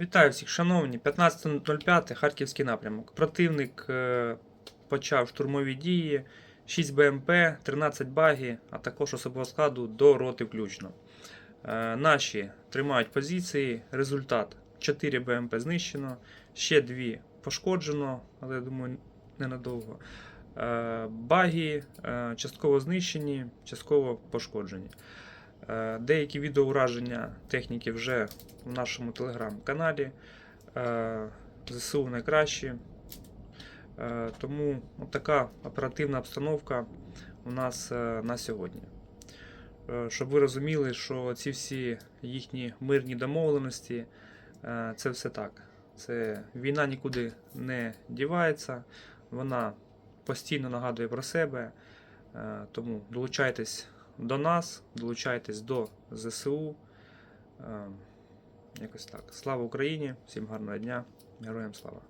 Вітаю всіх, шановні. 15.05, Харківський напрямок. Противник е, почав штурмові дії, 6 БМП, 13 багі, а також особового складу до роти включно. Е, наші тримають позиції. Результат 4 БМП знищено, ще 2 пошкоджено, але я думаю, ненадовго. Е, баги частково знищені, частково пошкоджені. Е, Деякі відеоураження техніки вже в нашому телеграм-каналі. Е, ЗСУ найкращі. Е, Тому така оперативна обстановка у нас на сьогодні. Щоб ви розуміли, що ці всі їхні мирні домовленості це все так. Це війна нікуди не дівається, вона постійно нагадує про себе. Тому долучайтесь до нас, долучайтесь до ЗСУ. Е, Якось так. Слава Україні! Всім гарного дня, героям слава!